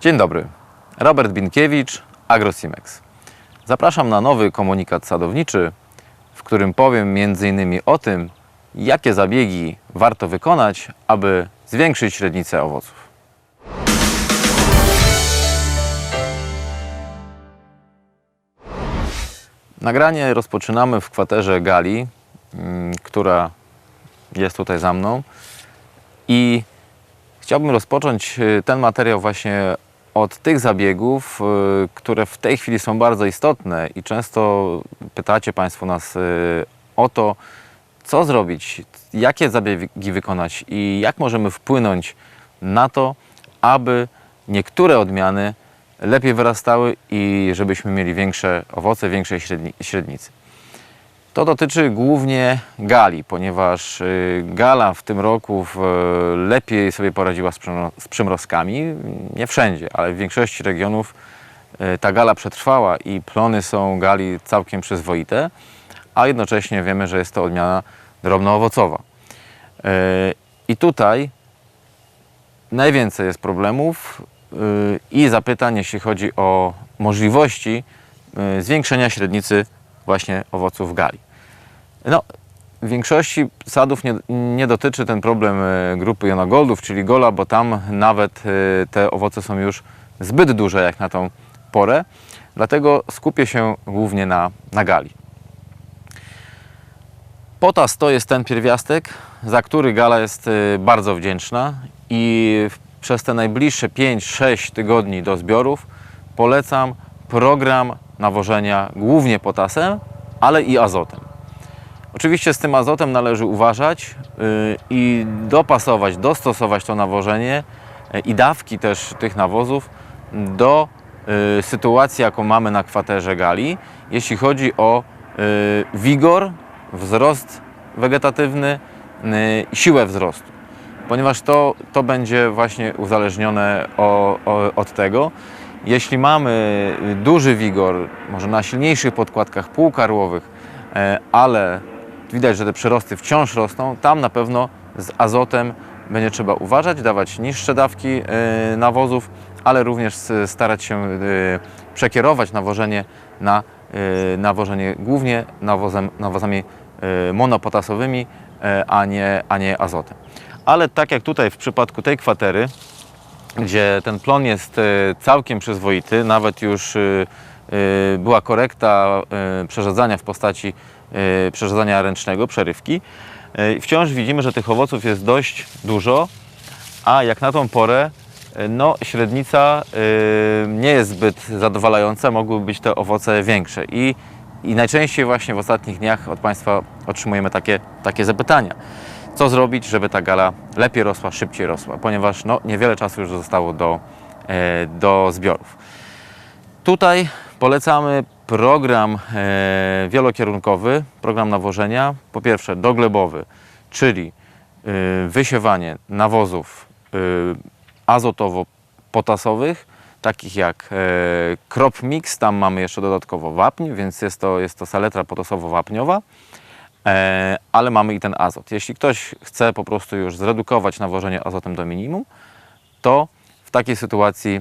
Dzień dobry. Robert Binkiewicz, AgroSimex. Zapraszam na nowy komunikat sadowniczy, w którym powiem m.in. o tym, jakie zabiegi warto wykonać, aby zwiększyć średnicę owoców. Nagranie rozpoczynamy w kwaterze Gali, mm, która jest tutaj za mną. I chciałbym rozpocząć y, ten materiał właśnie od tych zabiegów, y, które w tej chwili są bardzo istotne i często pytacie Państwo nas y, o to, co zrobić, jakie zabiegi wykonać i jak możemy wpłynąć na to, aby niektóre odmiany lepiej wyrastały i żebyśmy mieli większe owoce, większej średni, średnicy. To dotyczy głównie gali, ponieważ y, gala w tym roku lepiej sobie poradziła z, przymro- z przymrozkami. Nie wszędzie, ale w większości regionów y, ta gala przetrwała i plony są gali całkiem przyzwoite, a jednocześnie wiemy, że jest to odmiana drobnoowocowa. Y, I tutaj najwięcej jest problemów i zapytań, jeśli chodzi o możliwości zwiększenia średnicy właśnie owoców gali. No, w większości sadów nie, nie dotyczy ten problem y, grupy jonagoldów, czyli gola, bo tam nawet y, te owoce są już zbyt duże jak na tą porę. Dlatego skupię się głównie na, na gali. Potas to jest ten pierwiastek, za który gala jest y, bardzo wdzięczna i przez te najbliższe 5-6 tygodni do zbiorów polecam program nawożenia głównie potasem, ale i azotem. Oczywiście z tym azotem należy uważać y, i dopasować, dostosować to nawożenie y, i dawki też tych nawozów do y, sytuacji, jaką mamy na kwaterze gali, jeśli chodzi o wigor, wzrost wegetatywny siłę wzrostu. Ponieważ to, to będzie właśnie uzależnione o, o, od tego. Jeśli mamy y, duży wigor, może na silniejszych podkładkach półkarłowych, e, ale widać, że te przyrosty wciąż rosną, tam na pewno z azotem będzie trzeba uważać, dawać niższe dawki e, nawozów, ale również starać się e, przekierować nawożenie na nawożenie głównie nawozem, nawozami monopotasowymi, a nie, a nie azotem. Ale tak jak tutaj w przypadku tej kwatery, gdzie ten plon jest e, całkiem przyzwoity, nawet już e, e, była korekta przerzedzania w postaci przerzedzania ręcznego, przerywki. Wciąż widzimy, że tych owoców jest dość dużo, a jak na tą porę, no średnica nie jest zbyt zadowalająca, mogłyby być te owoce większe. I, i najczęściej właśnie w ostatnich dniach od Państwa otrzymujemy takie, takie zapytania co zrobić, żeby ta gala lepiej rosła, szybciej rosła, ponieważ no, niewiele czasu już zostało do, e, do zbiorów. Tutaj polecamy program e, wielokierunkowy, program nawożenia. Po pierwsze doglebowy, czyli e, wysiewanie nawozów azotowo-potasowych, takich jak crop mix, tam mamy jeszcze dodatkowo wapń, więc jest to, jest to saletra potasowo-wapniowa. E, ale mamy i ten azot. Jeśli ktoś chce po prostu już zredukować nawożenie azotem do minimum, to w takiej sytuacji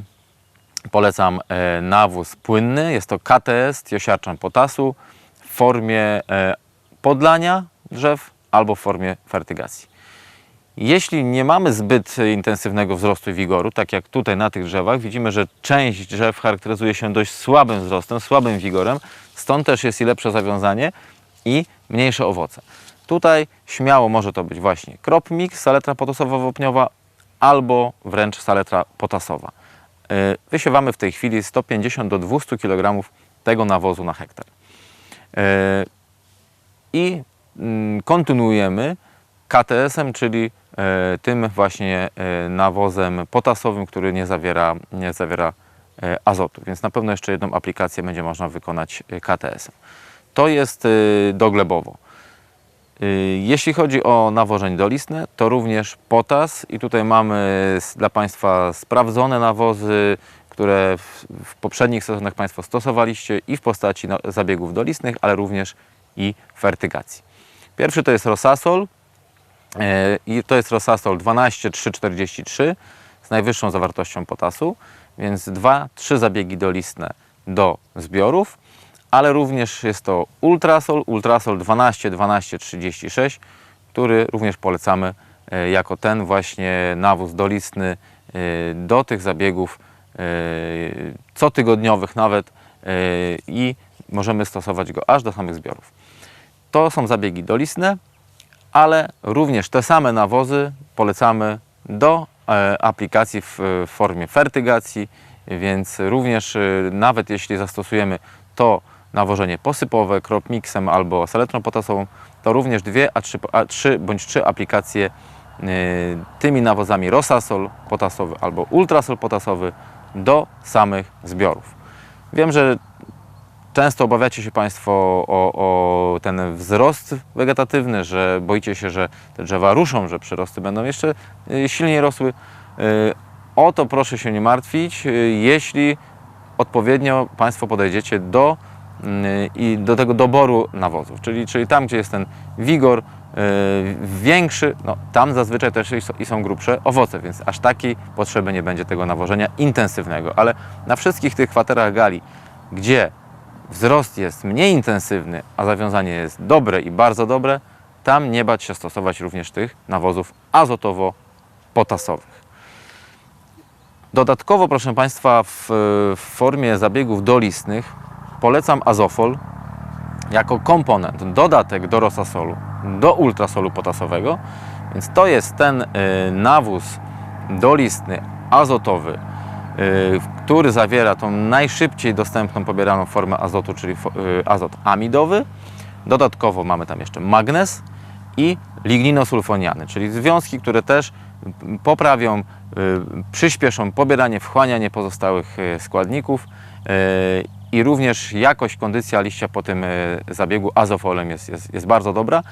polecam e, nawóz płynny. Jest to KTS, tiosiarczan potasu w formie e, podlania drzew albo w formie fertygacji. Jeśli nie mamy zbyt intensywnego wzrostu i wigoru, tak jak tutaj na tych drzewach, widzimy, że część drzew charakteryzuje się dość słabym wzrostem, słabym wigorem, stąd też jest i lepsze zawiązanie i mniejsze owoce. Tutaj śmiało może to być właśnie crop mix, saletra potasowo-wopniowa albo wręcz saletra potasowa. Yy, Wysiewamy w tej chwili 150 do 200 kg tego nawozu na hektar. Yy, I mm, kontynuujemy KTS-em, czyli e, tym właśnie nawozem potasowym, który nie zawiera, nie zawiera azotu. Więc na pewno jeszcze jedną aplikację będzie można wykonać KTS-em. To jest e, doglebowo. E, Jeśli chodzi o nawożenie dolistne, to również potas i tutaj mamy dla Państwa sprawdzone nawozy, które w, poprzednich sezonach Państwo stosowaliście i w postaci na- zabiegów dolistnych, ale również i fertygacji. Pierwszy to jest Rosasol, E, I to jest Rosasol 12343 z najwyższą zawartością potasu, więc dwa, trzy zabiegi dolistne do zbiorów, ale również jest to Ultrasol, Ultrasol 12 12 36, który również polecamy e, jako ten właśnie nawóz dolistny e, do tych zabiegów e, cotygodniowych nawet i możemy stosować go aż do samych zbiorów. To są zabiegi dolistne, ale również te same nawozy polecamy do aplikacji w formie fertygacji, więc również nawet jeśli zastosujemy to nawożenie posypowe kropmiksem albo saletrą potasową, to również dwie, a trzy, a trzy bądź trzy aplikacje e, tymi nawozami Rosasol potasowy albo Ultrasol potasowy do samych zbiorów. Wiem, że Często obawiacie się Państwo o, o ten wzrost wegetatywny, że boicie się, że te drzewa ruszą, że przyrosty będą jeszcze y, silniej rosły. Y, O to proszę się nie martwić, y, jeśli odpowiednio Państwo podejdziecie do, y, i do tego doboru nawozów, czyli, czyli tam, gdzie jest ten wigor y, większy, no, tam zazwyczaj też i są- grubsze owoce, więc aż takiej potrzeby nie będzie tego nawożenia intensywnego, ale na wszystkich tych kwaterach gali, gdzie wzrost jest mniej intensywny, a zawiązanie jest dobre i bardzo dobre, tam nie bać się stosować również tych nawozów azotowo-potasowych. Dodatkowo, proszę Państwa, w, w formie zabiegów dolistnych polecam azofol jako komponent, dodatek do rosasolu, do ultrasolu potasowego. Więc to jest ten y, nawóz dolistny, azotowy, y, który zawiera tą najszybciej dostępną pobieraną formę azotu, czyli y, azot amidowy. Dodatkowo mamy tam jeszcze magnez i ligninosulfoniany, czyli związki, które też poprawią, przyspieszą pobieranie, wchłanianie pozostałych składników i również jakość, kondycja liścia po tym y, zabiegu azofolem jest, jest, jest bardzo dobra.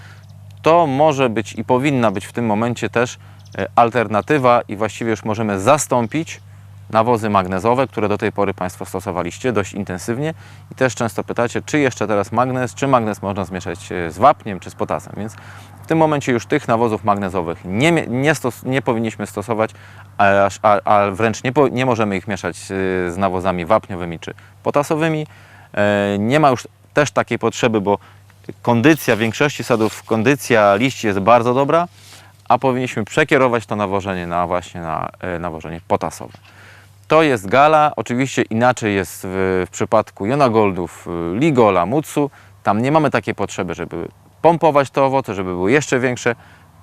To może być i powinna być w tym momencie też y, alternatywa i właściwie już możemy zastąpić nawozy magnezowe, które do tej pory Państwo stosowaliście dość intensywnie i też często pytacie, czy jeszcze teraz magnez, czy magnez można zmieszać e, z wapniem, czy z potasem, więc w tym momencie już tych nawozów magnezowych nie, nie, stos, nie powinniśmy stosować, a, a, a wręcz nie, po, nie możemy ich mieszać e, z nawozami wapniowymi czy potasowymi. E, Nie ma już też takiej potrzeby, bo kondycja większości sadów, kondycja liści jest bardzo dobra, a powinniśmy przekierować to nawożenie na właśnie na nawożenie potasowe. To jest gala, oczywiście inaczej jest w, w przypadku Jonagoldów, y, Ligola, Mutsu. Tam nie mamy takiej potrzeby, żeby pompować te owoce, żeby były jeszcze większe.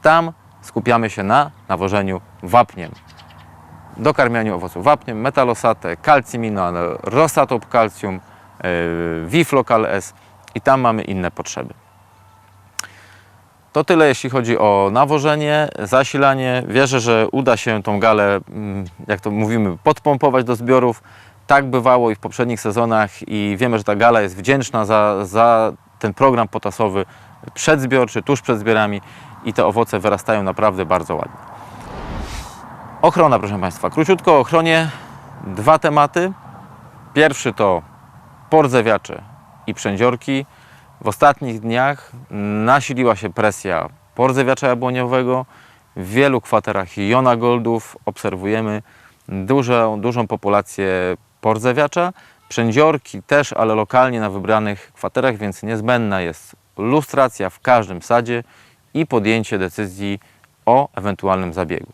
Tam skupiamy się na nawożeniu wapniem. Dokarmianiu owoców wapniem, metalosatę, calciminon, rosatop calcium, yy, Viflocal S i tam mamy inne potrzeby. To tyle, jeśli chodzi o nawożenie, zasilanie. Wierzę, że uda się tą galę, mm, jak to mówimy, podpompować do zbiorów. Tak bywało i w poprzednich sezonach i wiemy, że ta gala jest wdzięczna za, za ten program potasowy przedzbiorczy, tuż przed zbiorami i te owoce wyrastają naprawdę bardzo ładnie. Ochrona, proszę Państwa. Króciutko o ochronie. Dwa tematy. Pierwszy to pordzewiacze i przędziorki. W ostatnich dniach nasiliła się presja pordzewiacza jabłoniowego. W wielu kwaterach jonagoldów obserwujemy dużą, dużą populację pordzewiacza. Przędziorki też, ale lokalnie na wybranych kwaterach, więc niezbędna jest lustracja w każdym sadzie i podjęcie decyzji o ewentualnym zabiegu.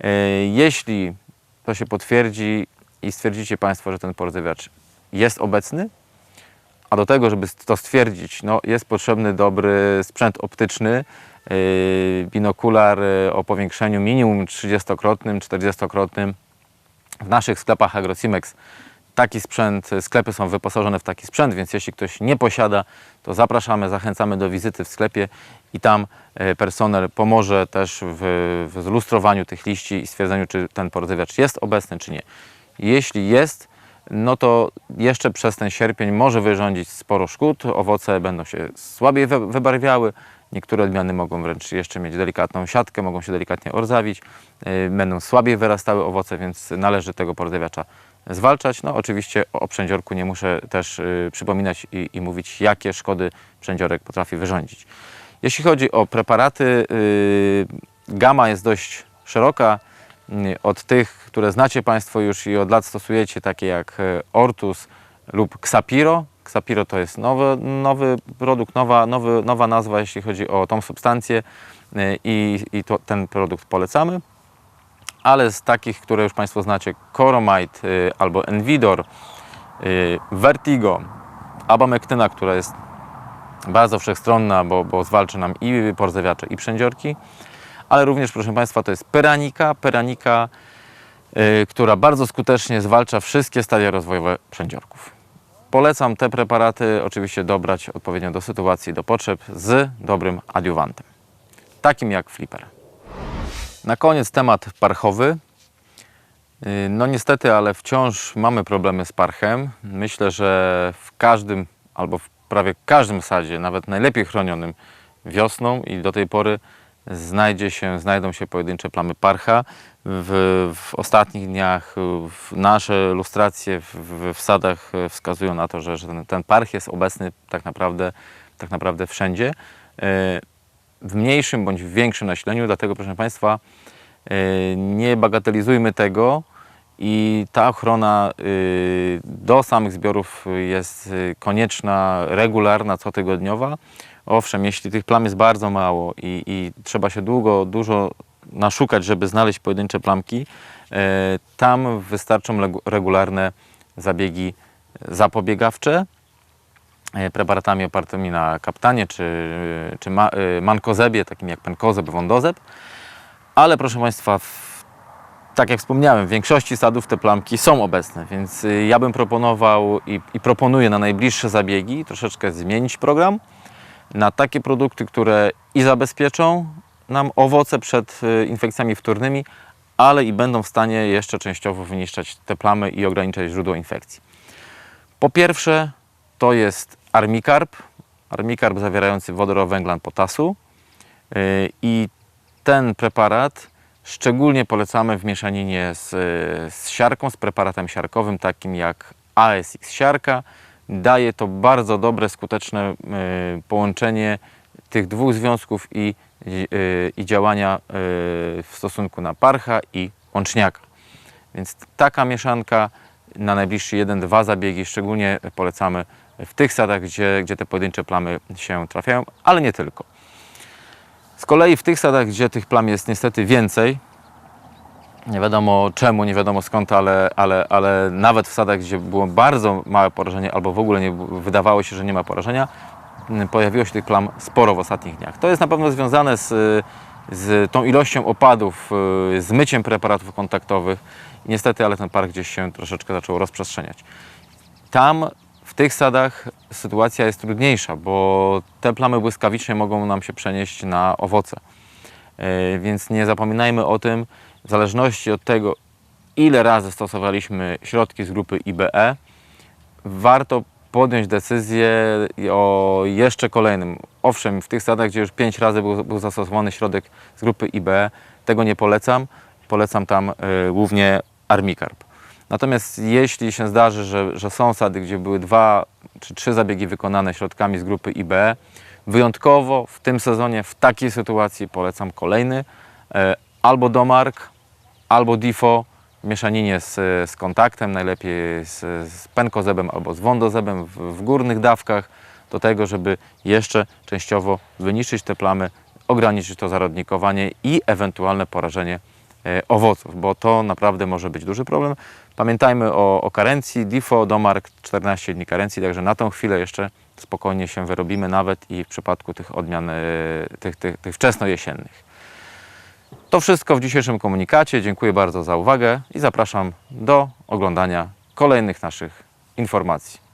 E, Jeśli to się potwierdzi i stwierdzicie Państwo, że ten pordzewiacz jest obecny, a do tego, żeby to stwierdzić, no, jest potrzebny dobry sprzęt optyczny, yy, binokular yy, o powiększeniu minimum 30-krotnym, 40-krotnym. W naszych sklepach AgroCimex taki sprzęt, sklepy są wyposażone w taki sprzęt, więc jeśli ktoś nie posiada, to zapraszamy, zachęcamy do wizyty w sklepie i tam personel pomoże też w, w zlustrowaniu tych liści i stwierdzeniu, czy ten pordzewiacz jest obecny, czy nie. Jeśli jest, no to jeszcze przez ten sierpień może wyrządzić sporo szkód. Owoce będą się słabiej wy- wybarwiały. Niektóre odmiany mogą wręcz jeszcze mieć delikatną siatkę, mogą się delikatnie orzawić, yy, będą słabiej wyrastały owoce, więc należy tego pordzewiacza zwalczać. No oczywiście o przędziorku nie muszę też yy, przypominać i, i mówić, jakie szkody przędziorek potrafi wyrządzić. Jeśli chodzi o preparaty, yy, gama jest dość szeroka. Y, od tych, które znacie Państwo już i od lat stosujecie, takie jak e, Ortus lub Xapiro. Xapiro to jest nowy, nowy produkt, nowa, nowy, nowa nazwa, jeśli chodzi o tą substancję y, i, i to, ten produkt polecamy. Ale z takich, które już Państwo znacie, Coromite y, albo Envidor, y, Vertigo, Abamectyna, która jest bardzo wszechstronna, bo, bo zwalcza nam i porzewiacze, i przędziorki, ale również, proszę Państwa, to jest peranika, peranika, y, która bardzo skutecznie zwalcza wszystkie stadia rozwojowe przędziorków. Polecam te preparaty oczywiście dobrać odpowiednio do sytuacji, do potrzeb z dobrym adiuwantem, takim jak flipper. Na koniec temat parchowy. Y, No niestety, ale wciąż mamy problemy z parchem. Myślę, że w każdym albo w prawie każdym sadzie, nawet najlepiej chronionym wiosną i do tej pory znajdzie się, znajdą się pojedyncze plamy parcha. W, w ostatnich dniach w nasze lustracje w, w, sadach e, wskazują na to, że, że ten, ten parch jest obecny tak naprawdę, tak naprawdę wszędzie. E, W mniejszym bądź w większym nasileniu, dlatego proszę Państwa, e, nie bagatelizujmy tego i ta ochrona do samych zbiorów jest konieczna, regularna, cotygodniowa. Owszem, jeśli tych plam jest bardzo mało i, i trzeba się długo, dużo naszukać, żeby znaleźć pojedyncze plamki, e, tam wystarczą regularne zabiegi zapobiegawcze e, preparatami opartymi na kaptanie czy, czy e, mankozebie, takim jak penkozeb, wądozeb. Ale proszę Państwa, w tak jak wspomniałem, w większości sadów te plamki są obecne, więc ja bym proponował i, i proponuję na najbliższe zabiegi troszeczkę zmienić program na takie produkty, które i zabezpieczą nam owoce przed y, infekcjami wtórnymi, ale i będą w stanie jeszcze częściowo wyniszczać te plamy i ograniczać źródło infekcji. Po pierwsze, to jest armikarb, armikarb zawierający wodorowęglan potasu y, i ten preparat szczególnie polecamy w mieszaninie z, z siarką, z preparatem siarkowym takim jak ASX siarka. Daje to bardzo dobre, skuteczne y, połączenie tych dwóch związków i, y, i działania y, w stosunku na parcha i łączniaka. Więc taka mieszanka na najbliższy jeden, dwa zabiegi szczególnie polecamy w tych sadach, gdzie, gdzie te pojedyncze plamy się trafiają, ale nie tylko. Z kolei w tych sadach, gdzie tych plam jest niestety więcej, nie wiadomo czemu, nie wiadomo skąd, ale, ale, ale nawet w sadach, gdzie było bardzo małe porażenie albo w ogóle nie, wydawało się, że nie ma porażenia, m, pojawiło się tych plam sporo w ostatnich dniach. To jest na pewno związane z, z tą ilością opadów, y, z myciem preparatów kontaktowych. Niestety, ale ten park gdzieś się troszeczkę zaczął rozprzestrzeniać. Tam w tych sadach sytuacja jest trudniejsza, bo te plamy błyskawicznie mogą nam się przenieść na owoce. Yy, Więc nie zapominajmy o tym, w zależności od tego, ile razy stosowaliśmy środki z grupy IBE, warto podjąć decyzję o jeszcze kolejnym. Owszem, w tych sadach, gdzie już 5 razy był, był zastosowany środek z grupy IBE, tego nie polecam. Polecam tam y, głównie armikarb. Natomiast jeśli się zdarzy, że, że są sady, gdzie były dwa czy trzy zabiegi wykonane środkami z grupy IBE, wyjątkowo w tym sezonie, w takiej sytuacji polecam kolejny e, albo Domark, albo Difo mieszaninie z, z kontaktem, najlepiej z, z penkozebem albo z wądozebem w, w górnych dawkach, do tego, żeby jeszcze częściowo wyniszczyć te plamy, ograniczyć to zarodnikowanie i ewentualne porażenie e, owoców, bo to naprawdę może być duży problem. Pamiętajmy o, o karencji, DIFO, Domark 14 dni karencji, także na tą chwilę jeszcze spokojnie się wyrobimy nawet i w przypadku tych odmian, e, tych, tych, tych wczesnojesiennych. To wszystko w dzisiejszym komunikacie. Dziękuję bardzo za uwagę i zapraszam do oglądania kolejnych naszych informacji.